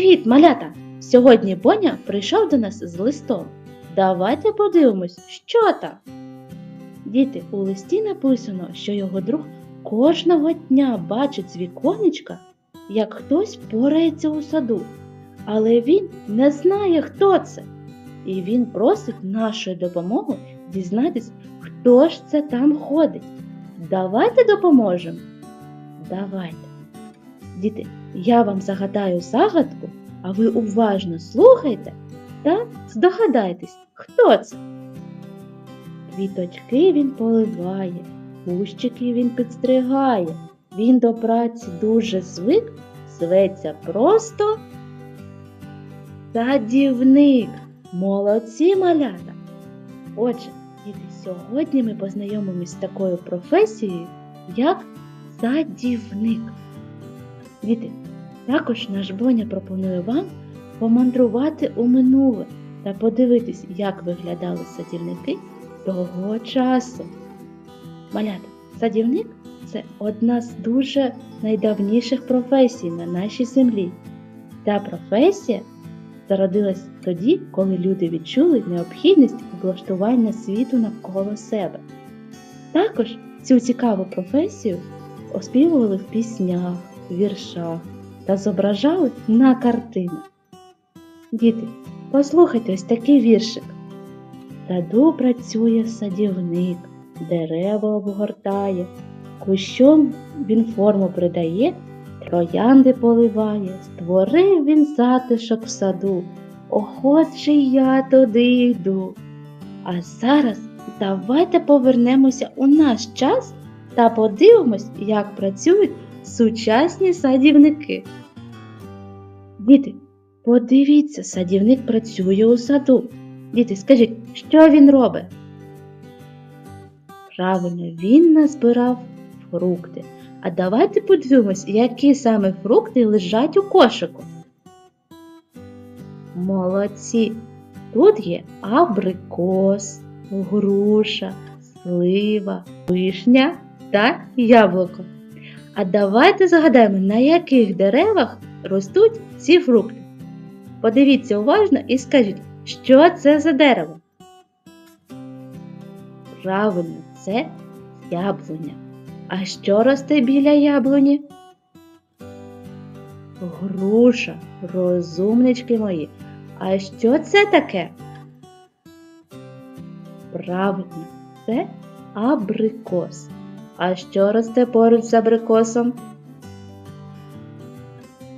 Привіт, малята! Сьогодні Боня прийшов до нас з листом. Давайте подивимось, що там. Діти, у листі написано, що його друг кожного дня бачить з віконечка, як хтось порається у саду, але він не знає, хто це. І він просить нашої допомоги дізнатись, хто ж це там ходить. Давайте допоможемо. Давайте. Діти, я вам загадаю загадку, а ви уважно слухайте та здогадайтесь, хто це. Квіточки він поливає, кущики він підстригає. Він до праці дуже звик, зветься просто садівник. Молодці малята! Отже, діти, сьогодні ми познайомимось з такою професією, як садівник. Діти, також наш Боня пропонує вам помандрувати у минуле та подивитись, як виглядали садівники того часу. Малята, садівник це одна з дуже найдавніших професій на нашій землі. Ця професія зародилась тоді, коли люди відчули необхідність облаштування світу навколо себе. Також цю цікаву професію оспівували в піснях, віршах та зображали на картинах. Діти, послухайте ось такий віршик. Саду працює садівник, дерева обгортає, кущом він форму придає, троянди поливає, створив він затишок в саду, охоче я туди йду. А зараз давайте повернемося у наш час та подивимось, як працюють сучасні садівники. Діти, подивіться, садівник працює у саду. Діти, скажіть, що він робить? Правильно, він назбирав фрукти. А давайте подивимось, які саме фрукти лежать у кошику. Молодці! Тут є абрикос, груша, слива, вишня та яблуко. А давайте згадаємо, на яких деревах ростуть ці фрукти. Подивіться уважно і скажіть, що це за дерево? Правильно, це яблуня. А що росте біля яблуні? Груша, розумнички мої. А що це таке? Правильно, це абрикос. А що росте поруч з абрикосом?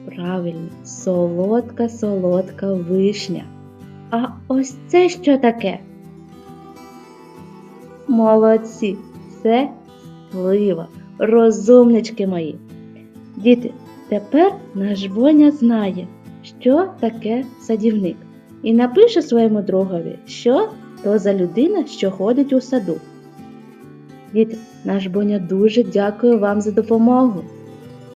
Правильно, солодка солодка вишня. А ось це що таке? Молодці, це слива, розумнички мої. Діти, тепер наш Боня знає, що таке садівник, і напише своєму другові, що то за людина, що ходить у саду. Діти, наш Боня дуже дякує вам за допомогу.